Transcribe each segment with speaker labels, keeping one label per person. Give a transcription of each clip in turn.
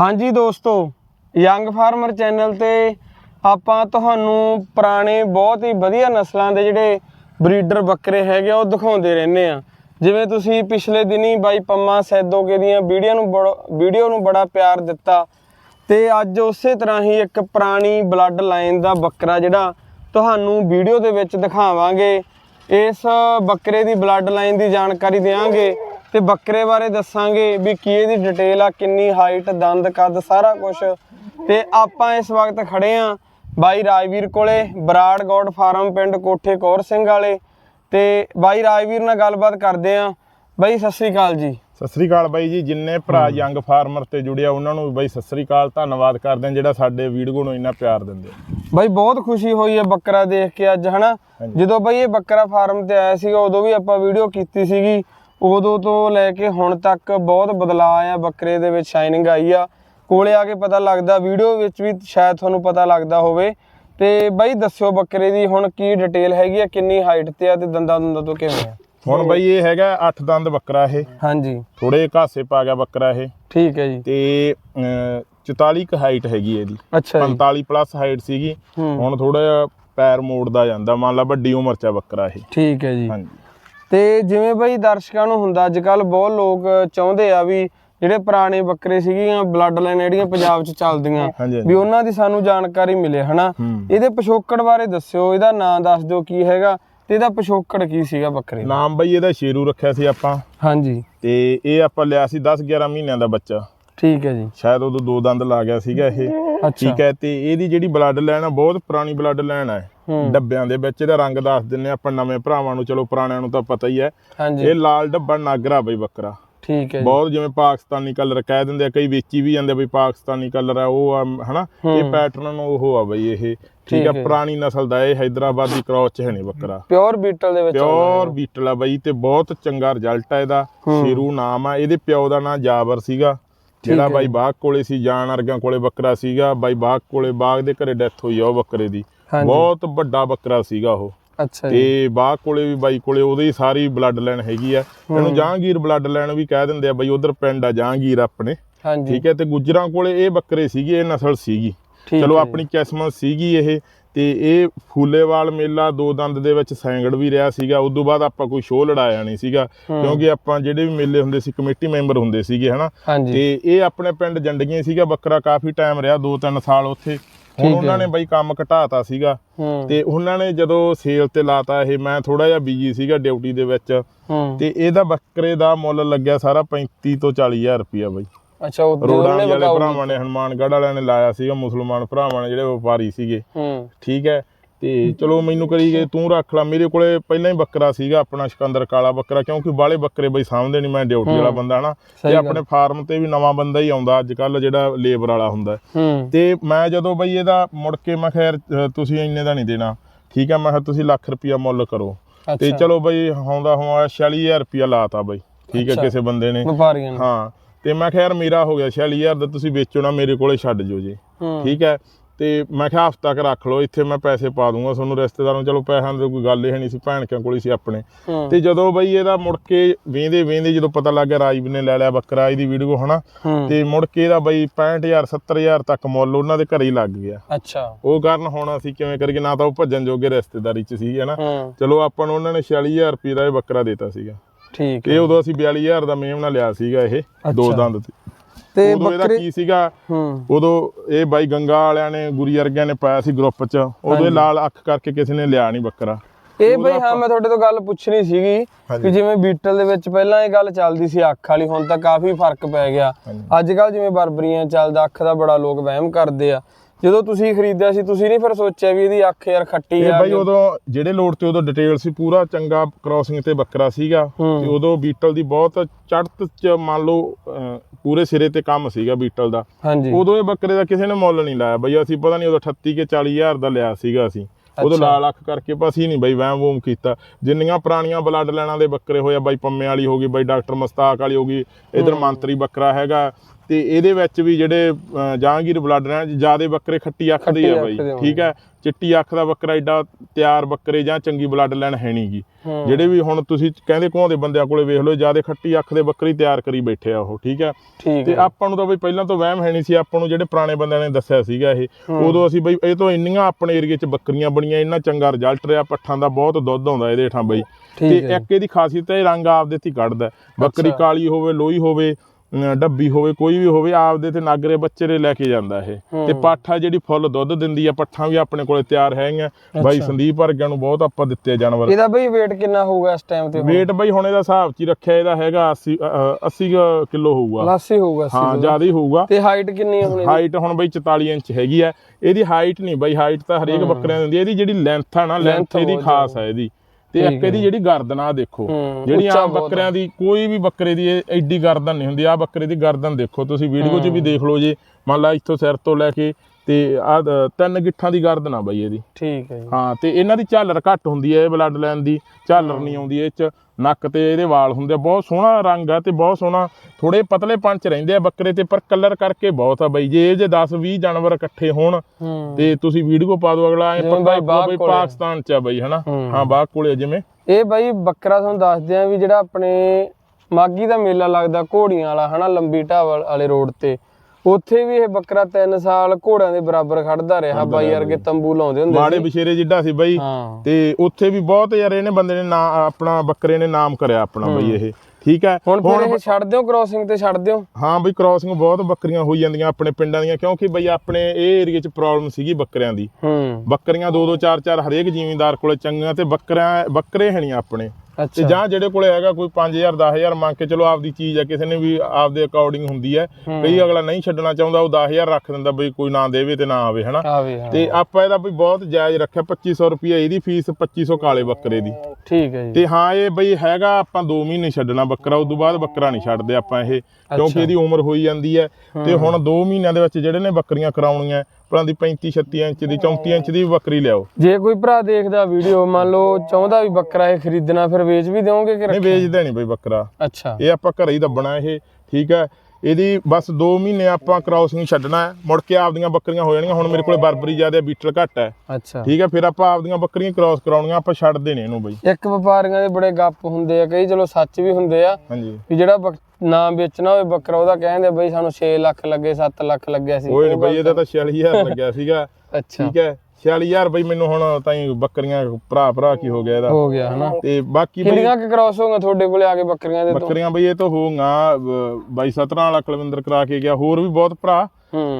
Speaker 1: ਹਾਂਜੀ ਦੋਸਤੋ young farmer channel ਤੇ ਆਪਾਂ ਤੁਹਾਨੂੰ ਪੁਰਾਣੇ ਬਹੁਤ ਹੀ ਵਧੀਆ ਨਸਲਾਂ ਦੇ ਜਿਹੜੇ ਬਰੀਡਰ ਬੱਕਰੇ ਹੈਗੇ ਆ, ਉਹ ਦਿਖਾਉਂਦੇ ਰਹਿੰਦੇ ਆ। ਜਿਵੇਂ ਤੁਸੀਂ ਪਿਛਲੇ ਦਿਨੀ ਬਾਈ ਪੰਮਾ ਸੈਦੋਗੇ ਦੀਆਂ ਵੀਡੀਓ ਨੂੰ ਬੜਾ- ਵੀਡੀਓ ਨੂੰ ਬੜਾ ਪਿਆਰ ਦਿੱਤਾ ਤੇ ਅੱਜ ਉਸੇ ਤਰ੍ਹਾਂ ਹੀ ਇੱਕ ਪੁਰਾਣੀ ਬਲੱਡ ਲਾਈਨ ਦਾ ਬੱਕਰਾ ਜਿਹੜਾ ਤੁਹਾਨੂੰ ਵੀਡੀਓ ਦੇ ਵਿੱਚ ਦਿਖਾਵਾਂਗੇ। ਇਸ ਬੱਕਰੇ ਦੀ ਬਲੱਡ ਲਾਈਨ ਦੀ ਜਾਣਕਾਰੀ ਦੇਵਾਂਗੇ ਤੇ ਬੱਕਰੇ ਬਾਰੇ ਦੱਸਾਂਗੇ ਵੀ ਕੀ ਇਹਦੀ ਡਿਟੇਲ ਆ ਕਿੰਨੀ ਹਾਈਟ ਦੰਦ ਕੱਦ ਸਾਰਾ ਕੁਝ ਤੇ ਆਪਾਂ ਇਸ ਵਕਤ ਖੜੇ ਆ ਬਾਈ ਰਾਜਵੀਰ ਕੋਲੇ ਬਰਾੜ ਗੌਡ ਫਾਰਮ ਪਿੰਡ ਕੋਠੇ ਕੌਰ ਸਿੰਘ ਵਾਲੇ। ਤੇ ਬਾਈ ਰਾਜਵੀਰ ਨਾਲ ਗੱਲਬਾਤ ਕਰਦੇ ਆ। ਬਾਈ ਸਤਿ ਸ੍ਰੀ ਅਕਾਲ ਜੀ।
Speaker 2: ਸਤਿ ਸ੍ਰੀ ਅਕਾਲ ਬਾਈ ਜੀ ਜਿੰਨੇ ਭਰਾ ਯੰਗ ਫਾਰਮਰ ਤੇ ਜੁੜਿਆ ਉਹਨਾਂ ਨੂੰ ਬਾਈ ਸਤਿ ਸ੍ਰੀ ਅਕਾਲ ਧੰਨਵਾਦ ਕਰਦੇ ਹਾਂ ਜਿਹੜਾ ਸਾਡੇ ਵੀਡੀਓ ਨੂੰ ਇੰਨਾ ਪਿਆਰ ਦਿੰਦੇ ਆ।
Speaker 1: ਬਾਈ ਬਹੁਤ ਖੁਸ਼ੀ ਹੋਈ ਹੈ ਬੱਕਰਾ ਦੇਖ ਕੇ ਅੱਜ ਹਨਾ। ਜਦੋਂ ਬਾਈ ਇਹ ਬੱਕਰਾ ਫਾਰਮ ਤੇ ਆਇਆ ਸੀਗਾ ਉਦੋਂ ਵੀ ਆਪਾਂ ਵੀਡੀਓ ਕੀਤੀ ਸੀਗੀ। ਉਦੋਂ ਤੋਂ ਲੈ ਕੇ ਹੁਣ ਤੱਕ ਬਹੁਤ ਬਦਲਾਅ ਆਇਆ ਬੱਕਰੇ ਦੇ ਵਿੱਚ ਸ਼ਾਈਨਿੰਗ ਆਈ ਆ। ਕੋਲੇ ਆ ਕੇ ਪਤਾ ਲੱਗਦਾ ਵੀਡੀਓ ਵਿੱਚ ਵੀ ਸ਼ਾਇਦ ਤੁਹਾਨੂੰ ਪਤਾ ਲੱਗਦਾ ਹੋਵੇ। ਤੇ ਬਾਈ ਦੱਸਿਓ ਬੱਕਰੇ ਦੀ ਹੁਣ ਕੀ ਡਿਟੇਲ ਹੈਗੀ ਆ ਕਿੰਨੀ ਹਾਈਟ ਤੇ ਆ ਤੇ ਦੰਦਾਂ ਦੁੰਦਾਂ ਤੋਂ ਕਿਵੇਂ ਆ?
Speaker 2: ਹੁਣ ਬਾਈ ਇਹ ਹੈਗਾ 8 ਦੰਦ ਬੱਕਰਾ ਇਹ।
Speaker 1: ਹਾਂਜੀ।
Speaker 2: ਥੋੜੇ ਘਾਸੇ ਪਾ ਗਿਆ ਬੱਕਰਾ ਇਹ।
Speaker 1: ਠੀਕ ਹੈ ਜੀ।
Speaker 2: ਤੇ ਅਹ, 44 ਕ ਹਾਈਟ ਹੈਗੀ ਇਹਦੀ।
Speaker 1: ਅੱਛਾ ਜੀ।
Speaker 2: 45 ਪਲੱਸ ਹਾਈਟ ਸੀਗੀ। ਹੁਣ ਥੋੜਾ ਪੈਰ ਮੋੜਦਾ ਜਾਂਦਾ। ਮੰਨ ਲਾ ਵੱਡੀ ਉਮਰ ਚ ਬੱਕਰਾ ਇਹ।
Speaker 1: ਠੀਕ ਹੈ ਜੀ।
Speaker 2: ਹਾਂਜੀ।
Speaker 1: ਤੇ ਜਿਵੇਂ ਬਈ ਦਰਸ਼ਕਾਂ ਨੂੰ ਹੁੰਦਾ ਅੱਜ ਕੱਲ ਬਹੁਤ ਲੋਕ ਚਾਹੁੰਦੇ ਆ ਵੀ ਜਿਹੜੇ ਪੁਰਾਣੇ ਬੱਕਰੇ ਸੀਗੀਆਂ ਬਲੱਡ ਲਾਈਨ ਜਿਹੜੀਆਂ ਪੰਜਾਬ 'ਚ ਚੱਲਦੀਆਂ ਵੀ ਉਹਨਾਂ ਦੀ ਸਾਨੂੰ ਜਾਣਕਾਰੀ ਮਿਲੇ ਹਨਾ? ਇਹਦੇ ਪਿਛੋਕੜ ਬਾਰੇ ਦੱਸਿਓ ਇਹਦਾ ਨਾਂ ਦੱਸ ਦਿਓ ਕੀ ਹੈਗਾ ਤੇ ਇਹਦਾ ਪਿਛੋਕੜ ਕੀ ਸੀਗਾ ਬੱਕਰੇ ਦਾ?
Speaker 2: ਨਾਮ ਬਾਈ ਇਹਦਾ ਸ਼ੇਰੂ ਰੱਖਿਆ ਸੀ ਆਪਾਂ।
Speaker 1: ਹਾਂਜੀ।
Speaker 2: ਤੇ ਇਹ ਆਪਾਂ ਲਿਆ ਸੀ 10 11 ਮਹੀਨਿਆਂ ਦਾ ਬੱਚਾ।
Speaker 1: ਠੀਕ ਹੈ ਜੀ।
Speaker 2: ਸ਼ਾਇਦ ਉਦੋਂ ਦੋ ਦੰਦ ਲਾ ਗਿਆ ਸੀਗਾ ਇਹ। ਠੀਕ ਹੈ ਤੇ ਇਹਦੀ ਜਿਹੜੀ ਬਲੱਡ ਲਾਈਨ ਆ ਬਹੁਤ ਪੁਰਾਣੀ ਬਲੱਡ ਲਾਈਨ ਆ ਡੱਬਿਆਂ ਦੇ ਵਿੱਚ ਇਹਦਾ ਰੰਗ ਦੱਸ ਦਿੰਨੇ ਆਪਾਂ ਨਵੇਂ ਭਰਾਵਾਂ ਨੂੰ ਚਲੋ ਪੁਰਾਣਿਆਂ ਨੂੰ ਤਾਂ ਪਤਾ ਹੀ ਹੈ। ਇਹ ਲਾਲ ਡੱਬਾ ਨਾਗਰਾ ਬਈ ਬੱਕਰਾ।
Speaker 1: ਠੀਕ ਹੈ
Speaker 2: ਬਹੁਤ ਜਿਵੇਂ ਪਾਕਿਸਤਾਨੀ ਕਲਰ ਕਹਿ ਦਿੰਦੇ ਆ ਕਈ ਵੇਚੀ ਵੀ ਜਾਂਦੇ ਬਈ ਪਾਕਿਸਤਾਨੀ ਕਲਰ ਆ ਉਹ ਆ ਹਨਾ? ਇਹ। ਪੈਟਰਨ ਨੂੰ ਉਹ ਆ ਬਈ ਇਹ। ਠੀਕ ਆ
Speaker 1: ਹੈ।
Speaker 2: ਪੁਰਾਣੀ ਨਸਲ ਦਾ ਇਹ ਹੈਦਰਾਬਾਦੀ ਕ੍ਰੋਸ ਚ ਹੈ ਨਹੀਂ ਬੱਕਰਾ।
Speaker 1: ਪਿਓਰ ਬੀਟਲ ਦੇ ਵਿੱਚ
Speaker 2: ਪਿਓਰ ਬੀਟਲ ਆ ਬਈ ਤੇ ਬਹੁਤ ਚੰਗਾ ਰਿਜ਼ਲਟ ਆ ਇਹਦਾ। ਸ਼ੇਰੂ ਨਾਮ ਆ ਇਹਦੇ ਪਿਓ ਦਾ ਨਾਮ ਜਾਬਰ ਸੀਗਾ। ਜਿਹੜਾ ਬਾਈ ਬਾਗ ਕੋਲੇ ਸੀ ਜਾਨ ਅਰਗਾਂ ਕੋਲੇ ਬੱਕਰਾ ਸੀਗਾ। ਬਾਈ ਬਾਗ ਕੋਲੇ ਬਾਗ ਦੇ ਘਰੇ ਡੈਥ ਹੋਈ ਆ ਉਹ ਬੱਕਰੇ ਦੀ।
Speaker 1: ਹਾਂਜੀ।
Speaker 2: ਬਹੁਤ ਵੱਡਾ ਬੱਕਰਾ ਸੀਗਾ ਉਹ।
Speaker 1: ਅੱਛਾ ਜੀ।
Speaker 2: ਤੇ ਬਾਗ ਕੋਲੇ ਵੀ ਬਾਈ ਕੋਲੇ ਉਹਦੀ ਸਾਰੀ ਬਲੱਡ ਲਾਈਨ ਹੈਗੀ ਆ। ਇਹਨੂੰ ਜਹਾਂਗੀਰ ਬਲੱਡ ਲਾਈਨ ਵੀ ਕਹਿ ਦਿੰਦੇ ਆ ਬਈ ਉਧਰ ਪਿੰਡ ਆ ਜਹਾਂਗੀਰ ਆਪਣੇ।
Speaker 1: ਹਾਂਜੀ।
Speaker 2: ਠੀਕ ਹੈ ਤੇ ਗੁੱਜਰਾਂ ਕੋਲੇ ਇਹ ਬੱਕਰੇ ਸੀਗੇ ਇਹ ਨਸਲ ਸੀਗੀ।
Speaker 1: ਠੀਕ
Speaker 2: ਚਲੋ
Speaker 1: ਹੈ
Speaker 2: ਆਪਣੀ ਕਿਸਮਤ ਸੀਗੀ ਇਹ। ਤੇ ਇਹ ਫੂਲੇਵਾਲ ਮੇਲਾ ਦੋ ਦੰਦ ਦੇ ਵਿੱਚ ਸੈਂਗੜ ਵੀ ਰਿਹਾ ਸੀਗਾ। ਉਸ ਤੋਂ ਬਾਅਦ ਆਪਾਂ ਕੋਈ ਸ਼ੋਅ ਲੜਾਇਆ ਨਹੀਂ ਸੀਗਾ। ਕਿਉਂਕਿ ਆਪਾਂ ਜਿਹੜੇ ਵੀ ਮੇਲੇ ਹੁੰਦੇ ਸੀ ਕਮੇਟੀ ਮੈਂਬਰ ਹੁੰਦੇ ਸੀਗੇ ਹਨਾ?
Speaker 1: ਹਾਂਜੀ।
Speaker 2: ਤੇ ਇਹ ਆਪਣੇ ਪਿੰਡ ਜੰਡਗੀਆਂ ਸੀਗਾ ਬੱਕਰਾ ਕਾਫੀ ਟਾਈਮ ਰਿਹਾ 2-3 ਸਾਲ ਉੱਥੇ। ਹੁਣ। ਉਹਨਾਂ ਨੇ ਬਈ ਕੰਮ ਘਟਾਤਾ ਸੀਗਾ ਤੇ ਉਹਨਾਂ ਨੇ ਜਦੋਂ ਸੇਲ ਤੇ ਲਾਤਾ ਇਹ ਮੈਂ ਥੋੜਾ ਜਿਹਾ ਬਿਜ਼ੀ ਸੀਗਾ ਡਿਊਟੀ ਦੇ ਵਿੱਚ। ਤੇ ਇਹਦਾ ਬੱਕਰੇ ਦਾ ਮੁੱਲ ਲੱਗਿਆ ਸਾਰਾ 35 ਤੋਂ 40000 ਰੁਪਇਆ ਬਈ।
Speaker 1: ਅੱਛਾ ਉਹ
Speaker 2: ਰੋਡਾਂ ਵਾਲੇ ਭਰਾਵਾਂ ਨੇ ਹਨੂਮਾਨਗੜ੍ਹ ਵਾਲਿਆਂ ਨੇ ਲਾਇਆ ਸੀਗਾ ਮੁਸਲਮਾਨ ਭਰਾਵਾਂ ਨੇ ਜਿਹੜੇ ਵਪਾਰੀ ਸੀਗੇ। ਠੀਕ ਹੈ। ਤੇ ਚਲੋ ਮੈਨੂੰ ਕਰੀ ਗਏ ਤੂੰ ਰੱਖ ਲੈ। ਮੇਰੇ ਕੋਲੇ ਪਹਿਲਾਂ ਹੀ ਬੱਕਰਾ ਸੀਗਾ ਆਪਣਾ ਸਿਕੰਦਰ ਕਾਲਾ ਬੱਕਰਾ ਕਿਉਂਕਿ ਬਾਲੇ ਬੱਕਰੇ ਬਈ ਸਾਂਭਦੇ ਨਹੀਂ ਮੈਂ ਡਿਊਟੀ ਵਾਲਾ ਬੰਦਾ ਹਨਾ ਤੇ। ਆਪਣੇ ਫਾਰਮ ਤੇ ਵੀ ਨਵਾਂ ਬੰਦਾ ਹੀ ਆਉਂਦਾ ਅੱਜ ਕੱਲ ਜਿਹੜਾ ਲੇਬਰ ਵਾਲਾ ਹੁੰਦਾ। ਤੇ ਮੈਂ ਜਦੋਂ ਬਈ ਇਹਦਾ ਮੁੜ ਕੇ ਮੈਂ ਖੈਰ ਤੁਸੀਂ ਇੰਨੇ ਦਾ ਨਹੀਂ ਦੇਣਾ। ਠੀਕ ਹੈ ਮੈਂ ਕਿਹਾ ਤੁਸੀਂ ਲੱਖ ਰੁਪਿਆ ਮੁੱਲ ਕਰੋ। ਤੇ ਚਲੋ ਬਈ ਆਉਂਦਾ ਹੋਇਆ 46000 ਰੁਪਿਆ ਲਾਤਾ ਬਈ। ਠੀਕ ਹੈ। ਕਿਸੇ ਬੰਦੇ ਨੇ।
Speaker 1: ਵਪਾਰੀਆਂ ਨੂੰ।
Speaker 2: ਹਾਂ। ਤੇ ਮੈਂ ਖੈਰ ਮੇਰਾ ਹੋ ਗਿਆ 46000 ਦਾ ਤੁਸੀਂ ਵੇਚੋ ਨਾ ਮੇਰੇ ਕੋਲੇ ਛੱਡ ਜਿਓ ਜੀ।
Speaker 1: ਹੂੰ।
Speaker 2: ਠੀਕ ਹੈ ਤੇ ਮੈਂ ਕਿਹਾ ਹਫਤਾ ਕ ਰੱਖ ਲਓ ਇੱਥੇ ਮੈਂ ਪੈਸੇ ਪਾ ਦੂੰਗਾ ਤੁਹਾਨੂੰ ਰਿਸ਼ਤੇਦਾਰਾਂ ਨੂੰ। ਚਲੋ ਪੈਸਿਆਂ ਦੀ ਕੋਈ ਗੱਲ ਇਹ ਨਹੀਂ ਸੀ ਭੈਣ ਕਿਆਂ ਕੋਲ ਹੀ ਸੀ ਆਪਣੇ।
Speaker 1: ਹੂੰ।
Speaker 2: ਤੇ ਜਦੋਂ ਬਈ ਇਹਦਾ ਮੁੜ ਕੇ ਵੇਂਦੇ ਵੇਂਦੇ ਜਦੋਂ ਪਤਾ ਲੱਗ ਗਿਆ ਰਾਜਵੀਰ ਨੇ ਲੈ ਲਿਆ ਬੱਕਰਾ ਇਹਦੀ ਵੀਡੀਓ ਹਨਾ?
Speaker 1: ਹੂੰ।
Speaker 2: ਤੇ ਮੁੜ ਕੇ ਇਹਦਾ ਬਈ 65000 70000 ਤੱਕ ਮੁੱਲ ਉਹਨਾਂ ਦੇ ਘਰੇ ਹੀ ਲੱਗ ਗਿਆ।
Speaker 1: ਅੱਛਾ।
Speaker 2: ਉਹ ਕਾਰਨ ਹੁਣ ਅਸੀਂ ਕਿਵੇਂ ਕਰੀਏ ਨਾ ਤਾਂ ਉਹ ਭੱਜਣ ਜੋਗੇ ਰਿਸ਼ਤੇਦਾਰੀ ਚ ਸੀ ਹਨਾ?
Speaker 1: ਹੂੰ।
Speaker 2: ਚਲੋ ਆਪਾਂ ਨੂੰ ਉਹਨਾਂ ਨੇ 46000 ਰੁਪਏ ਦਾ ਇਹ ਬੱਕਰਾ ਦਿੱਤਾ ਸੀਗਾ।
Speaker 1: ਠੀਕ
Speaker 2: ਇਹ
Speaker 1: ਹੈ।
Speaker 2: ਉਦੋਂ ਅਸੀਂ 42000 ਦਾ ਮੇਮਣਾ ਲਿਆ ਸੀਗਾ ਇਹ ਦੋ। ਦੰਦ ਤੇ।
Speaker 1: ਤੇ
Speaker 2: ਉਦੋਂ ਇਹਦਾ
Speaker 1: ਬੱਕਰੇ
Speaker 2: ਕੀ ਸੀਗਾ?
Speaker 1: ਹੂੰ।
Speaker 2: ਉਦੋਂ ਇਹ ਬਾਈ ਗੰਗਾ ਵਾਲਿਆਂ ਨੇ ਗੁਰੀ ਵਰਗਿਆਂ ਨੇ ਪਾਇਆ ਸੀ ਗਰੁੱਪ 'ਚ। ਉਦੋਂ ਇਹ ਲਾਲ ਅੱਖ ਕਰਕੇ ਕਿਸੇ ਨੇ ਲਿਆ ਨਹੀਂ ਬੱਕਰਾ।
Speaker 1: ਇਹ ਬਈ ਹਾਂ ਮੈਂ ਤੁਹਾਡੇ ਤੋਂ ਗੱਲ ਪੁੱਛਣੀ ਸੀਗੀ। ਕਿ ਜਿਵੇਂ ਬੀਟਲ ਦੇ ਵਿੱਚ ਪਹਿਲਾਂ ਇਹ ਗੱਲ ਚੱਲਦੀ ਸੀ ਅੱਖ ਵਾਲੀ ਹੁਣ ਤਾਂ ਕਾਫੀ ਫ਼ਰਕ ਪੈ ਗਿਆ। ਅੱਜ ਕੱਲ ਜਿਵੇਂ ਬਰਬਰੀਆਂ ਚੱਲਦਾ ਅੱਖ ਦਾ ਬੜਾ ਲੋਕ ਵਹਿਮ ਕਰਦੇ ਆ। ਜਦੋਂ ਤੁਸੀਂ ਖਰੀਦਿਆ ਸੀ ਤੁਸੀਂ ਨਹੀਂ ਫਿਰ ਸੋਚਿਆ ਵੀ ਇਹਦੀ ਅੱਖ ਯਾਰ ਖੱਟੀ
Speaker 2: ਇਹ
Speaker 1: ਆ
Speaker 2: ਬਾਈ ਉਦੋਂ ਜਿਹੜੇ ਲੋਡ ਤੇ ਉਦੋਂ ਡਿਟੇਲ ਸੀ ਪੂਰਾ ਚੰਗਾ ਕ੍ਰਾਸਿੰਗ ਤੇ ਬੱਕਰਾ ਸੀਗਾ। ਤੇ ਉਦੋਂ ਬੀਟਲ ਦੀ ਬਹੁਤ ਚੜ੍ਹਤ ਚ ਮੰਨ ਲਓ ਪੂਰੇ ਸਿਰੇ ਤੇ ਕੰਮ ਸੀਗਾ ਬੀਟਲ ਦਾ। ਉਦੋਂ ਇਹ ਬੱਕਰੇ ਦਾ ਕਿਸੇ ਨੇ ਮੁੱਲ ਨਹੀਂ ਲਾਇਆ। ਬਈ ਅਸੀਂ ਪਤਾ ਨਹੀਂ ਉਦੋਂ 38 ਕੇ 40000 ਦਾ ਲਿਆ ਸੀਗਾ ਅਸੀਂ। ਉਦੋਂ। ਲਾਲ ਅੱਖ ਕਰਕੇ ਹੀ ਨਹੀਂ ਬਈ ਵਹਿਮ ਵੂਮ ਕੀਤਾ। ਜਿੰਨੀਆਂ ਪੁਰਾਣੀਆਂ ਬਲੱਡ ਲੈਣਾ ਦੇ ਬੱਕਰੇ ਹੋਇਆ ਬਾਈ ਪੰਮੇ ਵਾਲੀ ਹੋ ਗਈ ਬਾਈ ਡਾਕਟਰ ਮਸਤਾਕ ਵਾਲੀ ਹੋ ਗਈ। ਇਧਰ ਮੰਤਰੀ ਬੱਕਰਾ ਹੈਗਾ। ਤੇ ਇਹਦੇ ਵਿੱਚ ਵੀ ਜਿਹੜੇ ਜਹਾਂਗੀਰ ਬਲੱਡ ਨੇ ਜਿਆਦੇ ਬੱਕਰੇ ਖੱਟੀ ਅੱਖ ਦੇ ਆ ਬਾਈ। ਠੀਕ ਹੈ ਚਿੱਟੀ ਅੱਖ ਦਾ ਬੱਕਰਾ ਏਡਾ ਤਿਆਰ ਬੱਕਰੇ ਜਾਂ ਚੰਗੀ ਬਲੱਡ ਲਾਈਨ ਹੈ ਨਹੀਂਗੀ। ਜਿਹੜੇ ਵੀ ਹੁਣ ਤੁਸੀਂ ਕਹਿੰਦੇ ਕੋਹਦੇ ਬੰਦਿਆਂ ਕੋਲੇ ਵੇਖ ਲਓ ਜਿਆਦੇ ਖੱਟੀ ਅੱਖ ਦੇ ਬੱਕਰੀ ਤਿਆਰ ਕਰੀ ਬੈਠੇ ਆ ਉਹ ਠੀਕ ਹੈ ਤੇ ਆਪਾਂ ਨੂੰ ਤਾਂ ਬਈ ਪਹਿਲਾਂ ਤੋਂ ਵਹਿਮ ਹੈ ਨਹੀਂ ਸੀ ਆਪਾਂ ਨੂੰ ਜਿਹੜੇ ਪੁਰਾਣੇ ਬੰਦਿਆਂ ਨੇ ਦੱਸਿਆ ਸੀਗਾ ਇਹ ਉਦੋਂ ਅਸੀਂ ਬਈ ਇਹ ਤੋਂ ਇੰਨੀਆਂ ਆਪਣੇ ਏਰੀਏ 'ਚ ਬੱਕਰੀਆਂ ਬਣੀਆਂ ਇੰਨਾ ਚੰਗਾ ਰਿਜ਼ਲਟ ਰਿਹਾ ਪੱਠਾਂ ਦਾ ਬਹੁਤ ਦੁੱਧ ਆਉਂਦਾ ਇਹਦੇ ਠਾਂ ਬਈ ਤੇ ਇੱਕ ਇਹਦੀ ਖਾਸੀਅਤ ਹੈ ਰੰਗ ਆਪਦੇ ਤੇ ਕੱਢਦਾ। ਬੱਕਰੀ। ਕਾਲੀ ਹੋਵੇ ਲੋਈ ਹੋਵੇ ਡੱਬੀ ਹੋਵੇ ਕੋਈ ਵੀ ਹੋਵੇ ਆਪਦੇ ਤੇ ਨਾਗਰੇ ਬੱਚੇ ਦੇ ਲੈ ਕੇ ਜਾਂਦਾ ਇਹ। ਤੇ। ਪਾਠਾ ਜਿਹੜੀ ਫੁੱਲ ਦੁੱਧ ਦਿੰਦੀ ਆ ਪੱਠਾਂ ਵੀ ਆਪਣੇ ਕੋਲੇ ਤਿਆਰ ਹੈਗੀਆਂ। ਬਾਈ। ਸੰਦੀਪ ਵਰਗਿਆਂ ਨੂੰ ਬਹੁਤ ਆਪਾਂ ਦਿੱਤੇ ਜਾਨਵਰ।
Speaker 1: ਇਹਦਾ ਬਈ weight ਕਿੰਨਾ ਹੋਊਗਾ ਇਸ ਟਾਈਮ ਤੇ
Speaker 2: weight ਬਈ ਹੁਣ ਇਹਦਾ ਹਿਸਾਬ ਚ ਰੱਖਿਆ ਇਹਦਾ ਹੈਗਾ 80 ਅ, 80 ਕਿਲੋ ਹੋਊਗਾ।
Speaker 1: ਲਾਸੀ ਹੋਊਗਾ ਅੱਸੀ
Speaker 2: ਹਾਂ। ਜ਼ਿਆਦਾ ਹੀ ਹੋਊਗਾ।
Speaker 1: ਤੇ ਹਾਈਟ ਕਿੰਨੀ ਹੈ ਹੁਣ
Speaker 2: ਹਾਈਟ ਹੁਣ ਬਈ 44 ਇੰਚ ਹੈਗੀ ਆ। ਇਹਦੀ ਹਾਈਟ ਨਹੀਂ ਬਈ ਹਾਈਟ ਤਾਂ ਹਰੇਕ ਬੱਕਰਿਆਂ ਦੀ ਹੁੰਦੀ ਹੈ ਇਹਦੀ ਜਿਹੜੀ ਲੈਂਥ ਆ ਨਾ ਲੈਂਥ ਇਹਦੀ ਖਾਸ ਆ ਇਹਦੀ। ਤੇ ਇੱਕ ਇਹਦੀ ਜਿਹੜੀ ਗਰਦਨ ਆ ਦੇਖੋ ਜਿਹੜੀ
Speaker 1: ਬਹੁਤ
Speaker 2: ਬੱਕਰਿਆਂ ਦੀ ਕੋਈ ਵੀ ਬੱਕਰੇ ਦੀ ਐਡੀ ਗਰਦਨ ਨਹੀਂ ਹੁੰਦੀ ਆ ਬੱਕਰੇ ਦੀ ਗਰਦਨ ਦੇਖੋ ਤੁਸੀਂ ਵੀਡੀਓ 'ਚ ਵੀ ਦੇਖ ਲਓ ਜੇ। ਮੰਨ ਲਾ ਇੱਥੋਂ ਸਿਰ ਤੋਂ ਲੈ ਕੇ ਤੇ ਆ ਤਿੰਨ ਗਿੱਠਾਂ ਦੀ ਗਰਦਨ ਆ ਬਈ ਇਹਦੀ।
Speaker 1: ਠੀਕ ਹੈ ਜੀ।
Speaker 2: ਹਾਂ ਤੇ ਇਹਨਾਂ ਦੀ ਝਾਲਰ ਘੱਟ ਹੁੰਦੀ ਹੈ ਇਹ ਬਲੱਡ ਲਾਈਨ ਦੀ ਝਾਲਰ ਨਹੀਂ ਆਉਂਦੀ ਇਹ ਚ। ਨੱਕ ਤੇ ਇਹਦੇ ਵਾਲ ਹੁੰਦੇ ਆ ਬਹੁਤ ਸੋਹਣਾ ਰੰਗ ਆ ਤੇ ਬਹੁਤ ਸੋਹਣਾ ਥੋੜੇ ਪਤਲੇ ਪੰਚ ਰਹਿੰਦੇ ਆ ਬੱਕਰੇ ਤੇ ਪਰ ਕਲਰ ਕਰਕੇ ਬਹੁਤ ਆ ਬਈ। ਜੇ ਇਹ ਜੇ 10 20 ਜਾਨਵਰ ਇਕੱਠੇ ਹੋਣ ਤੇ ਤੁਸੀਂ ਵੀਡੀਓ ਪਾ ਦਿਓ ਅਗਲਾ ਐ
Speaker 1: ਬਾਈ।
Speaker 2: ਪਾਕਿਸਤਾਨ ਚ ਆ ਬਈ ਹਨਾ?
Speaker 1: ਹੂੰ।
Speaker 2: ਬਾਗ ਕੋਲੇ ਜਿਵੇਂ।
Speaker 1: ਇਹ ਬਾਈ ਬੱਕਰਾ ਤੁਹਾਨੂੰ ਦੱਸਦੇ ਆ ਵੀ ਜਿਹੜਾ ਆਪਣੇ ਮਾਗੀ ਦਾ ਮੇਲਾ ਲੱਗਦਾ ਘੋੜੀਆਂ ਵਾਲਾ ਹਨਾ ਲੰਬੀ ਢਾਵਲ ਵਾਲੇ ਰੋਡ ਤੇ। ਉੱਥੇ ਵੀ ਇਹ ਬੱਕਰਾ 3 ਸਾਲ ਘੋੜਿਆਂ ਦੇ ਬਰਾਬਰ ਖੜਦਾ ਰਿਹਾ ਬਾਈ ਵਰਗੇ ਤੰਬੂ ਲਾਉਂਦੇ ਹੁੰਦੇ
Speaker 2: ਮਾੜੇ ਬਸ਼ੇਰੇ ਜਿੱਡਾ ਸੀ ਬਈ। ਤੇ ਉੱਥੇ ਵੀ ਬਹੁਤ ਯਾਰ ਇਹਨੇ ਬੰਦੇ ਨੇ ਨਾਂ ਆਪਣਾ ਬੱਕਰੇ ਨੇ ਨਾਮ ਕਰਿਆ ਆਪਣਾ ਬਈ ਇਹ। ਠੀਕ ਹੈ?
Speaker 1: ਹੁਣ ਫਿਰ ਇਹ ਛੱਡ ਦਿਓ ਕ੍ਰੋਸਿੰਗ ਤੇ ਛੱਡ ਦਿਓ।
Speaker 2: ਹਾਂ ਬਈ ਕ੍ਰਾਸਿੰਗ ਬਹੁਤ ਬੱਕਰੀਆਂ ਹੋਈ ਜਾਂਦੀਆਂ ਆਪਣੇ ਪਿੰਡਾਂ ਦੀਆਂ ਕਿਉਂਕਿ ਬਈ ਆਪਣੇ ਇਹ ਏਰੀਏ 'ਚ ਪ੍ਰੋਬਲਮ ਸੀਗੀ ਬੱਕਰਿਆਂ ਦੀ।
Speaker 1: ਹੂੰ।
Speaker 2: ਬੱਕਰੀਆਂ ਦੋ ਦੋ ਚਾਰ ਚਾਰ ਹਰੇਕ ਜ਼ਿਮੀਂਦਾਰ ਕੋਲੇ ਚੰਗੀਆਂ ਤੇ ਬੱਕਰਿਆਂ ਬੱਕਰੇ ਹੈ ਨਹੀਂ ਆਪਣੇ। ਤੇ ਜਾਂ ਜਿਹੜੇ ਕੋਲੇ ਹੈਗਾ ਕੋਈ 5000 10000 ਮੰਗ ਕੇ ਚਲੋ ਆਪਦੀ ਚੀਜ਼ ਹੈ ਕਿਸੇ ਨੇ ਵੀ ਆਪਦੇ ਅਕੋਰਡਿੰਗ ਹੁੰਦੀ ਹੈ। ਕਈ ਅਗਲਾ ਨਹੀਂ ਛੱਡਣਾ ਚਾਹੁੰਦਾ ਉਹ 10000 ਰੱਖ ਦਿੰਦਾ ਬਈ ਕੋਈ ਨਾ ਦੇਵੇ ਤੇ ਨਾ ਆਵੇ ਹਨਾ? ਤੇ ਆਪਾਂ ਇਹਦਾ ਬਈ ਬਹੁਤ ਜਾਇਜ਼ ਰੱਖਿਆ 2500 ਰੁਪਏ ਇਹਦੀ ਫੀਸ 2500 ਕਾਲੇ ਬੱਕਰੇ ਦੀ।
Speaker 1: ਠੀਕ ਹੈ ਜੀ।
Speaker 2: ਤੇ ਹਾਂ ਇਹ ਬਈ ਹੈਗਾ ਆਪਾਂ 2 ਮਹੀਨੇ ਛੱਡਣਾ ਬੱਕਰਾ ਉਸ ਤੋਂ ਬਾਅਦ ਬੱਕਰਾ ਨਹੀਂ ਛੱਡਦੇ ਆਪਾਂ ਇਹ ਕਿਉਂਕਿ ਇਹਦੀ ਉਮਰ ਹੋਈ ਜਾਂਦੀ ਹੈ। ਤੇ ਹੁਣ 2 ਮਹੀਨਿਆਂ ਦੇ ਵਿੱਚ ਜਿਹੜੇ ਨੇ ਬੱਕਰੀਆਂ ਕਰਾਉਣੀਆਂ ਭਲਾਂ ਦੀ 35 36 ਇੰਚ ਦੀ 34 ਇੰਚ ਦੀ ਵੀ ਬੱਕਰੀ ਲਿਆਓ।
Speaker 1: ਜੇ ਕੋਈ ਭਰਾ ਦੇਖਦਾ ਵੀਡੀਓ ਮੰਨ ਲਓ ਚਾਹੁੰਦਾ ਵੀ ਬੱਕਰਾ ਇਹ ਖਰੀਦਣਾ ਫਿਰ ਵੇਚ ਵੀ ਦਿਓਗੇ ਕਿ
Speaker 2: ਨਹੀਂ ਵੇਚਦੇ ਨਹੀਂ ਬਈ ਬੱਕਰਾ।
Speaker 1: ਅੱਛਾ।
Speaker 2: ਇਹ ਆਪਾਂ ਘਰੇ ਹੀ ਦੱਬਣਾ ਇਹ ਠੀਕ ਹੈ? ਇਹਦੀ ਬਸ 2 ਮਹੀਨੇ ਆਪਾਂ ਕ੍ਰਾਸਿੰਗ ਛੱਡਣਾ ਹੈ। ਮੁੜ ਕੇ ਆਪਦੀਆਂ ਬੱਕਰੀਆਂ ਹੋ ਜਾਣਗੀਆਂ। ਹੁਣ ਮੇਰੇ ਕੋਲੇ ਬਰਬਰੀ ਜ਼ਿਆਦਾ ਬੀਟਲ ਘੱਟ ਹੈ।
Speaker 1: ਅੱਛਾ।
Speaker 2: ਠੀਕ ਹੈ ਫਿਰ ਆਪਾਂ ਆਪਦੀਆਂ ਬੱਕਰੀਆਂ ਕ੍ਰਾਸ ਕਰਾਉਣੀਆਂ ਆਪਾਂ ਛੱਡਦੇ ਨੇ ਇਹਨੂੰ ਬਈ।
Speaker 1: ਇੱਕ ਵਪਾਰੀਆਂ ਦੇ ਬੜੇ ਗੱਪ ਹੁੰਦੇ ਆ ਕਈ ਚਲੋ ਸੱਚ ਵੀ ਹੁੰਦੇ ਆ
Speaker 2: ਹਾਂਜੀ।
Speaker 1: ਵੀ ਜਿਹੜਾ ਨਾ ਵੇਚਣਾ ਹੋਵੇ ਬੱਕਰਾ ਉਹਦਾ ਕਹਿੰਦੇ ਬਈ ਸਾਨੂੰ 6 ਲੱਖ ਲੱਗੇ 7 ਲੱਖ ਲੱਗਿਆ ਸੀ।
Speaker 2: ਓਏ ਨੀ ਬਈ ਇਹਦਾ ਤਾਂ 46000 ਲੱਗਿਆ ਸੀਗਾ।
Speaker 1: ਅੱਛਾ।
Speaker 2: ਠੀਕ ਹੈ 46000 ਬਈ ਮੈਨੂੰ ਹੁਣ ਤਾਈ ਬੱਕਰੀਆਂ ਭਰਾ ਭਰਾ ਕੀ ਹੋ ਗਿਆ ਇਹਦਾ।
Speaker 1: ਹੋ ਗਿਆ ਹਨਾ?
Speaker 2: ਤੇ ਬਾਕੀ ਬਈ
Speaker 1: ਕਿੰਨੀਆਂ ਕਿ ਕ੍ਰਾਸ ਹੋਗਾ ਤੁਹਾਡੇ ਕੋਲੇ ਆ ਕੇ ਬੱਕਰੀਆਂ ਦੇ ਤੋਂ?
Speaker 2: ਬੱਕਰੀਆਂ ਬਈ ਇਹ ਤਾਂ ਹੋਊਗਾ ਬਾਈ 17 ਵਾਲਾ ਕੁਲਵਿੰਦਰ ਕਰਾ ਕੇ ਗਿਆ ਹੋਰ ਵੀ ਬਹੁਤ ਭਰਾ।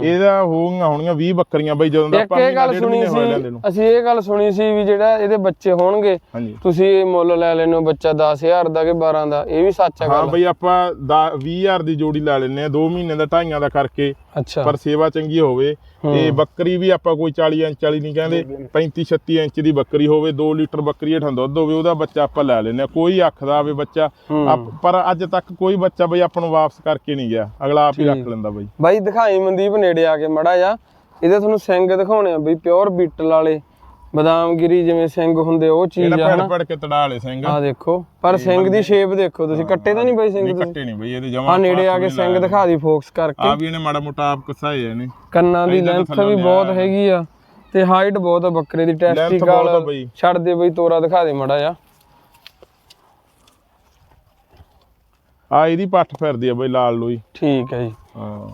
Speaker 2: ਇਹਦਾ ਹੋਊਗਾ ਹੋਣੀਆਂ 20 ਬੱਕਰੀਆਂ ਬਈ ਜਦੋਂ ਦਾ ਆਪਾਂ
Speaker 1: ਇਹ ਗੱਲ ਸੁਣੀ ਸੀ ਅਸੀਂ ਇਹ ਗੱਲ ਸੁਣੀ ਸੀ ਵੀ ਜਿਹੜਾ ਇਹਦੇ ਬੱਚੇ ਹੋਣਗੇ ਤੁਸੀਂ ਇਹ ਮੁੱਲ ਲੈ ਲੈਣੇ ਬੱਚਾ 10000 ਦਾ ਕਿ 12 ਦਾ ਇਹ ਵੀ ਸੱਚ ਹੈ
Speaker 2: ਹਾਂ ਬਈ ਆਪਾਂ 20000 ਦੀ ਜੋੜੀ ਲੈ ਲੈਨੇ ਆ 2 ਮਹੀਨੇ ਦਾ ਢਾਈਆਂ ਦਾ ਕਰਕੇ।
Speaker 1: ਅੱਛਾ।
Speaker 2: ਪਰ ਸੇਵਾ ਚੰਗੀ ਹੋਵੇ ਤੇ ਬੱਕਰੀ ਵੀ ਆਪਾਂ ਕੋਈ 40 ਇੰਚ ਵਾਲੀ ਨਹੀਂ ਕਹਿੰਦੇ 35 36 ਇੰਚ ਦੀ ਬੱਕਰੀ ਹੋਵੇ 2 ਲੀਟਰ ਬੱਕਰੀ ਹੇਠਾਂ ਦੁੱਧ ਹੋਵੇ ਉਹਦਾ ਬੱਚਾ ਆਪਾਂ ਲੈ ਲੈਨੇ ਆ ਕੋਈ ਅੱਖ ਦਾ ਆਵੇ ਬੱਚਾ ਪਰ ਅੱਜ ਤੱਕ ਕੋਈ ਬੱਚਾ ਬਈ ਆਪਾਂ ਨੂੰ ਵਾਪਸ ਕਰਕੇ ਨਹੀਂ ਗਿਆ। ਅਗਲਾ ਆਪ ਹੀ ਰੱਖ ਲੈਂਦਾ ਬਈ।
Speaker 1: ਬਾਈ ਦਿਖਾਈ ਮਨਦੀਪ ਨੇੜੇ ਆ ਕੇ ਮੜਾ ਜਾ ਇਹਦੇ ਤੁਹਾਨੂੰ ਸਿੰਘ ਦਿਖਾਉਣੇ ਆ ਬਈ ਪਿਓਰ ਬੀਟਲ ਵਾਲੇ। ਬਦਾਮਗਿਰੀ ਜਿਵੇਂ ਸਿੰਘ ਹੁੰਦੇ ਉਹ ਚੀਜ਼
Speaker 2: ਇਹਦਾ
Speaker 1: ਆ
Speaker 2: ਪੜ
Speaker 1: ਹਨਾ?
Speaker 2: ਪੜ ਕੇ ਤੜਾ ਵਾਲੇ ਸਿੰਘ।
Speaker 1: ਆ ਦੇਖੋ ਪਰ ਸਿੰਘ ਦੀ ਸ਼ੇਪ ਦੇਖੋ ਤੁਸੀਂ ਕੱਟੇ ਤਾਂ ਨਹੀਂ ਬਾਈ ਸਿੰਘ ਤੁਸੀਂ?
Speaker 2: ਕੱਟੇ ਨਹੀਂ ਬਈ ਇਹਦੇ
Speaker 1: ਆ
Speaker 2: ਜਮਾ
Speaker 1: ਨੇੜੇ ਆ ਕੇ ਸਿੰਘ ਦਿਖਾ ਦੀ ਫੋਕਸ ਕਰਕੇ।
Speaker 2: ਆ ਵੀ ਇਹਨੇ ਮਾੜਾ ਮੋਟਾ ਆਪ ਕਸਾਏ ਨੇ
Speaker 1: ਕੰਨਾਂ ਦੀ
Speaker 2: ਇਹਦਾ
Speaker 1: ਲੈਂਥ ਵੀ ਬਹੁਤ ਹੈਗੀ ਆ ਤੇ ਹਾਈਟ ਬਹੁਤ ਆ ਬੱਕਰੇ ਦੀ
Speaker 2: ਆ
Speaker 1: ਟੈਸਟੀਕਲ। ਛੱਡ ਦੇ ਬਈ ਤੋਰਾ ਦਿਖਾ ਦੇ ਮੜਾ ਜਾ
Speaker 2: ਆ ਇਹਦੀ ਪੱਠ ਫਿਰਦੀ ਆ ਬਈ ਲਾਲ ਲੋਈ।
Speaker 1: ਠੀਕ ਹੈ ਜੀ।
Speaker 2: ਹਾਂ।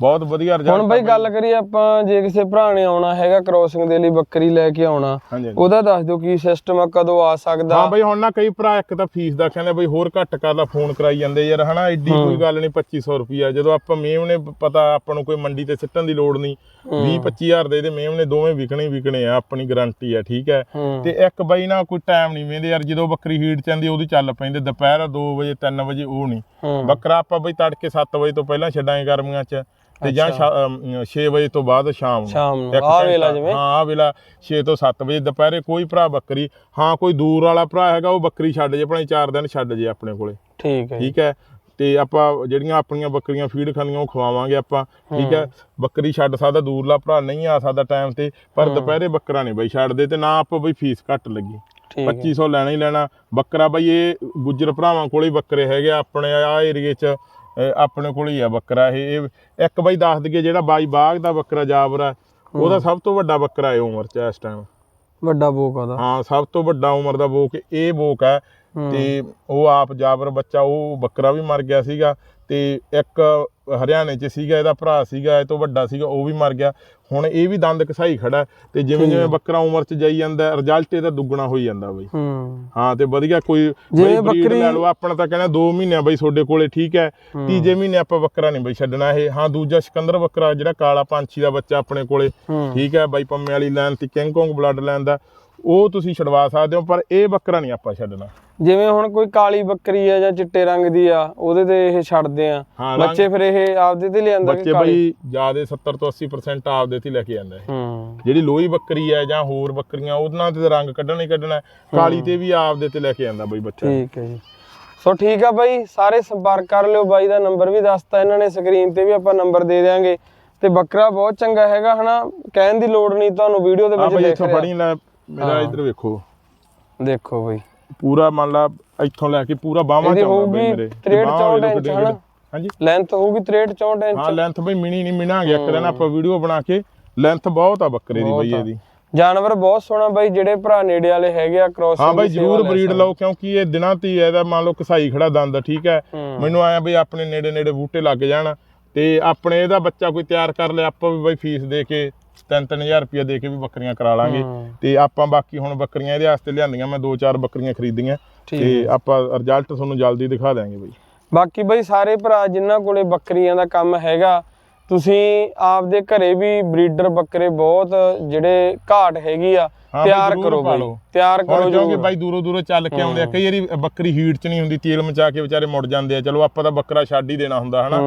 Speaker 2: ਬਹੁਤ ਵਧੀਆ ਰਿਜ਼ਲਟ
Speaker 1: ਹੁਣ ਬਈ ਗੱਲ ਕਰੀਏ ਆਪਾਂ ਜੇ ਕਿਸੇ ਭਰਾ ਨੇ ਆਉਣਾ ਹੈਗਾ ਕ੍ਰੋਸਿੰਗ ਦੇ ਲਈ ਬੱਕਰੀ ਲੈ ਕੇ ਆਉਣਾ। ਉਹਦਾ ਦੱਸ ਦਿਓ ਕੀ ਸਿਸਟਮ ਆ ਕਦੋਂ ਆ ਸਕਦਾ?
Speaker 2: ਹਾਂ ਬਈ ਹੁਣ ਨਾ ਕਈ ਭਰਾ ਇੱਕ ਤਾਂ ਫੀਸ ਦਾ ਕਹਿੰਦੇ ਬਈ ਹੋਰ ਘੱਟ ਕਰ ਲਾ ਫੋਨ ਕਰਾਈ ਜਾਂਦੇ ਯਾਰ ਹਨਾ? ਐਡੀ ਕੋਈ ਗੱਲ ਨਹੀਂ 2500 ਰੁਪਿਆ ਜਦੋਂ ਆਪਾਂ ਮੇਮ ਨੇ ਪਤਾ ਆਪਾਂ ਨੂੰ ਕੋਈ ਮੰਡੀ ਤੇ ਸਿੱਟਣ ਦੀ ਲੋੜ ਨਹੀਂ 20 25000 ਦੇ ਇਹਦੇ ਮੇਮ ਨੇ ਦੋਵੇਂ ਵਿਕਣੇ ਵਿਕਣੇ ਆ ਆਪਣੀ ਗਾਰੰਟੀ ਆ ਠੀਕ ਹੈ? ਤੇ ਇੱਕ ਬਈ ਨਾ ਕੋਈ ਟਾਈਮ ਨਹੀਂ ਵੇਂਦੇ ਯਾਰ ਜਦੋਂ ਬੱਕਰੀ ਹੀਟ ਚ ਆਂਦੀ ਉਹਦੀ ਚੱਲ ਪੈਂਦੇ ਦੁਪਹਿਰ 2 ਵਜੇ 3 ਵਜੇ ਉਹ ਨਹੀਂ ਬੱਕਰਾ ਆਪਾਂ ਬਈ ਤੜਕੇ 7 ਵਜੇ ਤੋਂ ਪਹਿਲਾਂ ਛੱਡਾਂਗੇ ਗਰਮੀਆਂ ਚ। ਤੇ ਜਾਂ 6 ਵਜੇ ਤੋਂ ਬਾਅਦ ਸ਼ਾਮ ਨੂੰ।
Speaker 1: ਸ਼ਾਮ ਨੂੰ।
Speaker 2: ਇੱਕ
Speaker 1: ਆ
Speaker 2: ਘੰਟਾ-
Speaker 1: ਵੇਲਾ ਜਿਵੇਂ?
Speaker 2: ਹਾਂ ਆ ਵੇਲਾ 6 ਤੋਂ 7 ਵਜੇ ਦੁਪਹਿਰੇ ਕੋਈ ਭਰਾ ਬੱਕਰੀ ਹਾਂ ਕੋਈ ਦੂਰ ਵਾਲਾ ਭਰਾ ਹੈਗਾ ਉਹ ਬੱਕਰੀ ਛੱਡ ਜੇ ਭਾਵੇਂ 4 ਦਿਨ ਛੱਡ ਜੇ ਆਪਣੇ ਕੋਲੇ।
Speaker 1: ਠੀਕ ਹੈ।
Speaker 2: ਠੀਕ ਹੈ? ਤੇ ਆਪਾਂ ਜਿਹੜੀਆਂ ਆਪਣੀਆਂ ਬੱਕਰੀਆਂ ਫੀਡ ਖਾਂਦੀਆਂ ਉਹ ਖਵਾਵਾਂਗੇ ਆਪਾਂ। ਠੀਕ ਹੈ? ਬੱਕਰੀ ਛੱਡ ਸਕਦਾ ਦੂਰਲਾ ਭਰਾ ਨਹੀਂ ਆ ਸਕਦਾ ਟਾਈਮ ਤੇ ਪਰ ਦੁਪਹਿਰੇ ਬੱਕਰਾ ਨਹੀਂ ਬਈ ਛੱਡਦੇ ਤੇ ਨਾ ਆਪਾਂ ਬਈ ਫੀਸ ਘੱਟ ਲੱਗੀ।
Speaker 1: ਠੀਕ ਹੈ।
Speaker 2: 2500 ਲੈਣਾ ਹੀ ਲੈਣਾ। ਬੱਕਰਾ ਬਈ ਇਹ ਗੁੱਜਰ ਭਰਾਵਾਂ ਕੋਲੇ ਬੱਕਰੇ ਹੈਗੇ ਆ, ਆਪਣੇ ਆ ਏਰੀਏ 'ਚ। ਆਪਣੇ ਕੋਲ ਹੀ ਆ ਬੱਕਰਾ ਇਹ ਇੱਕ ਬਾਈ ਦੱਸ ਦਈਏ ਜਿਹੜਾ ਬਾਈ ਬਾਗ ਦਾ ਬੱਕਰਾ ਜਾਬਰ ਆ ਉਹਦਾ ਸਭ ਤੋਂ ਵੱਡਾ ਬੱਕਰਾ ਹੈ ਉਮਰ ਚ ਇਸ ਟਾਈਮ
Speaker 1: ਵੱਡਾ ਬੋਕ ਉਹਦਾ।
Speaker 2: ਹਾਂ ਸਭ ਤੋਂ ਵੱਡਾ ਉਮਰ ਦਾ ਬੋਕ ਇਹ ਬੋਕ ਹੈ। ਤੇ ਉਹ ਆਪ ਜਾਬਰ ਬੱਚਾ ਉਹ ਬੱਕਰਾ ਵੀ ਮਰ ਗਿਆ ਸੀਗਾ ਤੇ ਇੱਕ ਹਰਿਆਣੇ 'ਚ ਸੀਗਾ ਇਹਦਾ ਭਰਾ ਸੀਗਾ ਇਹ ਤੋਂ ਵੱਡਾ ਸੀਗਾ ਉਹ ਵੀ ਮਰ ਗਿਆ। ਹੁਣ ਇਹ ਵੀ ਦੰਦ ਕਸਾਈ ਖੜਾ ਤੇ ਜਿਵੇਂ ਜਿਵੇਂ ਬੱਕਰਾ ਉਮਰ 'ਚ ਜਾਈ ਜਾਂਦਾ ਰਿਜ਼ਲਟ ਇਹਦਾ ਦੁੱਗਣਾ ਹੋਈ ਜਾਂਦਾ ਬਈ।
Speaker 1: ਹੂੰ।
Speaker 2: ਤੇ ਵਧੀਆ ਕੋਈ ਬਈ
Speaker 1: ਬੱਕਰੀ-
Speaker 2: ਲੈ ਲਓ ਆਪਣਾ ਤਾਂ ਕਹਿੰਦਾ 2 ਮਹੀਨੇ ਬਈ ਤੁਹਾਡੇ ਕੋਲੇ ਠੀਕ ਹੈ ਤੀਜੇ ਮਹੀਨੇ ਆਪਾਂ ਬੱਕਰਾ ਨਹੀਂ ਬਈ ਛੱਡਣਾ ਇਹ। ਹਾਂ ਦੂਜਾ ਸਿਕੰਦਰ ਬੱਕਰਾ ਜਿਹੜਾ ਕਾਲਾ ਪੰਛੀ ਦਾ ਬੱਚਾ ਆਪਣੇ ਕੋਲੇ ਠੀਕ ਹੈ ਬਾਈ ਪੰਮੇ ਵਾਲੀ ਲਾਈਨ ਤੇ ਕਿੰਗ ਕੋਂਗ ਬਲੱਡ ਲਾਈਨ ਦਾ। ਉਹ ਤੁਸੀਂ ਛਡਵਾ ਸਕਦੇ ਹੋ ਪਰ ਇਹ ਬੱਕਰਾ ਨਹੀਂ ਆਪਾਂ ਛੱਡਣਾ।
Speaker 1: ਜਿਵੇਂ ਹੁਣ ਕੋਈ ਕਾਲੀ ਬੱਕਰੀ ਆ ਜਾਂ ਚਿੱਟੇ ਰੰਗ ਦੀ ਆ ਉਹਦੇ ਤੇ ਇਹ ਛੱਡਦੇ ਆ। ਬੱਚੇ ਫਿਰ ਇਹ ਆਪਦੇ ਤੇ ਲਿਆਂਦਾ
Speaker 2: ਬੱਚੇ ਬਈ ਜਿਆਦੇ 70 ਤੋਂ 80% ਆਪਦੇ ਤੇ ਲੈ ਕੇ ਜਾਂਦਾ
Speaker 1: ਹੂੰ।
Speaker 2: ਜਿਹੜੀ ਲੋਹੀ ਬੱਕਰੀ ਹੈ ਜਾਂ ਹੋਰ ਬੱਕਰੀਆਂ ਉਹਨਾਂ ਤੇ ਰੰਗ ਕੱਢਣਾ ਹੀ ਕੱਢਣਾ। ਕਾਲੀ ਤੇ ਵੀ ਆਪਦੇ ਤੇ ਲੈ ਕੇ ਜਾਂਦਾ ਬਈ ਬੱਚਾ।
Speaker 1: ਠੀਕ ਹੈ ਜੀ। ਸੋ ਠੀਕ ਆ ਬਾਈ ਸਾਰੇ ਸੰਪਰਕ ਕਰ ਲਿਓ ਬਾਈ ਦਾ ਨੰਬਰ ਵੀ ਦੱਸਤਾ ਇਹਨਾਂ ਨੇ ਸਕਰੀਨ ਤੇ ਵੀ ਆਪਾਂ ਨੰਬਰ ਦੇ ਦਿਆਂਗੇ। ਤੇ ਬੱਕਰਾ ਬਹੁਤ ਚੰਗਾ ਹੈਗਾ ਹਨਾ? ਕਹਿਣ ਦੀ ਲੋੜ ਨਹੀਂ ਤੁਹਾਨੂੰ ਵੀਡੀਓ ਦੇ
Speaker 2: ਆ
Speaker 1: ਵਿੱਚ
Speaker 2: ਬਈ
Speaker 1: ਦੇਖ
Speaker 2: ਇੱਥੋਂ
Speaker 1: ਰਿਹਾ।
Speaker 2: ਫੜੀ ਲੈ ਮੇਰਾ ਇੱਧਰ ਵੇਖੋ।
Speaker 1: ਦੇਖੋ ਬਾਈ।
Speaker 2: ਪੂਰਾ ਮੰਨ ਲਾ ਇੱਥੋਂ ਲੈ ਕੇ ਪੂਰਾ ਬਾਹਾਂ ਚ ਆਉਂਦਾ ਬਈ ਮੇਰੇ।
Speaker 1: 63
Speaker 2: ਬਾਹਾਂ
Speaker 1: 64
Speaker 2: ਵੇਖੋ
Speaker 1: ਇੰਚ ਹਨਾ?
Speaker 2: ਹਾਂਜੀ?
Speaker 1: ਲੈਂਥ ਹੋਊਗੀ 63 64
Speaker 2: ਹਾਂ
Speaker 1: ਇੰਚ
Speaker 2: ਲੈਂਥ ਬਈ ਮਿਣੀ ਨਹੀਂ ਮਿਣਾ ਗਿਆ ਇੱਕ ਦਿਨ ਆਪਾਂ ਵੀਡੀਓ ਬਣਾ ਕੇ। ਲੈਂਥ ਬਹੁਤ ਆ ਬੱਕਰੇ ਦੀ ਬਈ। ਇਹਦੀ।
Speaker 1: ਜਾਨਵਰ ਬਹੁਤ ਸੋਹਣਾ ਬਾਈ ਜਿਹੜੇ ਭਰਾ ਨੇੜੇ ਵਾਲੇ ਹੈਗੇ ਆ ਕ੍ਰੋਸਿੰਗ
Speaker 2: ਹਾਂ ਬਾਈ ਜਰੂਰ ਬਰੀਡ ਲਓ ਕਿਉਂਕਿ ਇਹ ਦਿਨਾਂ ਤੀ ਇਹਦਾ ਮੰਨ ਲਓ ਕਸਾਈ ਖੜਾ ਦੰਦ ਠੀਕ ਹੈ?
Speaker 1: ਹੂੰ।
Speaker 2: ਮੈਨੂੰ ਆਇਆ ਬਈ ਆਪਣੇ ਨੇੜੇ ਨੇੜੇ ਬੂਟੇ ਲੱਗ ਜਾਣ। ਤੇ ਆਪਣੇ ਇਹਦਾ ਬੱਚਾ ਕੋਈ ਤਿਆਰ ਕਰ ਲਿਆ ਆਪਾਂ ਵੀ ਬਾਈ ਫੀਸ ਦੇ ਕੇ 3-3000 ਰੁਪਏ ਦੇ ਕੇ ਵੀ ਬੱਕਰੀਆਂ ਕਰਾ ਲਾਂਗੇ। ਤੇ ਆਪਾਂ ਬਾਕੀ ਹੁਣ ਬੱਕਰੀਆਂ ਇਹਦੇ ਵਾਸਤੇ ਲਿਆਂਦੀਆਂ ਮੈਂ 2-4 ਬੱਕਰੀਆਂ ਖਰੀਦੀਆਂ। ਤੇ ਆਪਾਂ ਰਿਜ਼ਲਟ ਤੁਹਾਨੂੰ ਜਲਦੀ ਦਿਖਾ ਦਾਂਗੇ ਬਈ।
Speaker 1: ਬਾਕੀ ਬਈ ਸਾਰੇ ਭਰਾ ਜਿਨ੍ਹਾਂ ਕੋਲੇ ਬੱਕਰੀਆਂ ਦਾ ਕੰਮ ਹੈਗਾ ਤੁਸੀਂ ਆਪਦੇ ਘਰੇ ਵੀ ਬਰੀਡਰ ਬੱਕਰੇ ਬਹੁਤ ਜਿਹੜੇ ਘਾਟ ਹੈਗੀ ਆ ਤਿਆਰ ਕਰੋ ਬਈ। ਤਿਆਰ ਕਰੋ
Speaker 2: ਕਿਉਂਕਿ
Speaker 1: ਜਰੂਰ।
Speaker 2: ਬਾਈ ਦੂਰੋਂ ਦੂਰੋਂ ਚੱਲ ਕੇ ਆਉਂਦੇ ਆ ਕਈ ਵਾਰੀ ਬੱਕਰੀ ਹੀਟ 'ਚ ਨਹੀਂ ਹੁੰਦੀ ਤੇਲ ਮਚਾ ਕੇ ਵਿਚਾਰੇ ਮੁੜ ਜਾਂਦੇ ਆ। ਚਲੋ ਆਪਾਂ ਤਾਂ ਬੱਕਰਾ ਛੱਡ ਹੀ ਦੇਣਾ ਹੁੰਦਾ ਹਨਾ?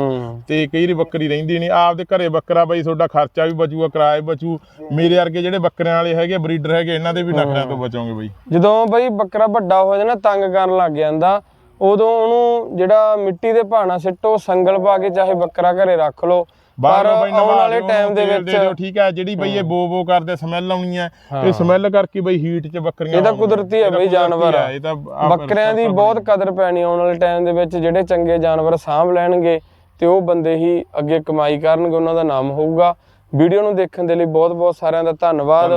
Speaker 2: ਤੇ ਕਈ ਵਾਰੀ ਬੱਕਰੀ ਰਹਿੰਦੀ ਨਹੀਂ। ਆਪਦੇ ਘਰੇ ਬੱਕਰਾ ਬਾਈ ਤੁਹਾਡਾ ਖਰਚਾ ਵੀ ਬਚੂਗਾ ਵੀ ਬਚੂ। ਮੇਰੇ ਵਰਗੇ ਜਿਹੜੇ ਬੱਕਰਿਆਂ ਵਾਲੇ ਹੈਗੇ ਬਰੀਡਰ ਹੈਗੇ ਇਹਨਾਂ ਦੇ ਵੀ ਨਖਰਿਆਂ ਤੋਂ ਬਚੋਗੇ ਬਾਈ।
Speaker 1: ਜਦੋਂ ਬਈ ਬੱਕਰਾ ਵੱਡਾ ਹੋ ਜਾਂਦਾ ਤੰਗ ਕਰਨ ਲੱਗ ਜਾਂਦਾ ਉਦੋਂ ਉਹਨੂੰ ਜਿਹੜਾ ਮਿੱਟੀ ਦੇ ਭਾਣਾ ਸਿੱਟੋ ਸੰਗਲ ਪਾ ਕੇ ਚਾਹੇ ਬੱਕਰਾ ਘਰੇ ਰੱਖ ਲਓ। ਪਰ ਆਉਣ ਵਾਲੇ ਟਾਈਮ ਦੇ ਵਿੱਚ।
Speaker 2: ਠੀਕ ਹੈ ਜਿਹੜੀ ਬਈ ਇਹ ਬੋ ਬੋ ਕਰਦੇ ਸਮੈਲ ਆਉਣੀ ਹੈ ਇਹ ਸਮੈਲ ਕਰਕੇ ਬਈ ਹੀਟ 'ਚ ਬੱਕਰੀਆਂ
Speaker 1: ਇਹ ਤਾਂ। ਕੁਦਰਤੀ ਹੈ ਬਈ ਜਾਨਵਰ।
Speaker 2: ਇਹ ਤਾਂ
Speaker 1: ਬੱਕਰਿਆਂ ਦੀ ਬਹੁਤ ਕਦਰ ਪੈਣੀ ਆਉਣ ਵਾਲੇ ਟਾਈਮ ਦੇ ਵਿੱਚ ਜਿਹੜੇ ਚੰਗੇ ਜਾਨਵਰ ਸਾਂਭ ਲੈਣਗੇ ਤੇ ਉਹ ਬੰਦੇ ਹੀ ਅੱਗੇ ਕਮਾਈ ਕਰਨਗੇ ਉਹਨਾਂ ਦਾ ਨਾਮ ਹੋਊਗਾ। ਵੀਡੀਓ ਨੂੰ ਦੇਖਣ ਦੇ ਲਈ ਬਹੁਤ ਬਹੁਤ ਸਾਰਿਆਂ ਦਾ
Speaker 2: ਧੰਨਵਾਦ।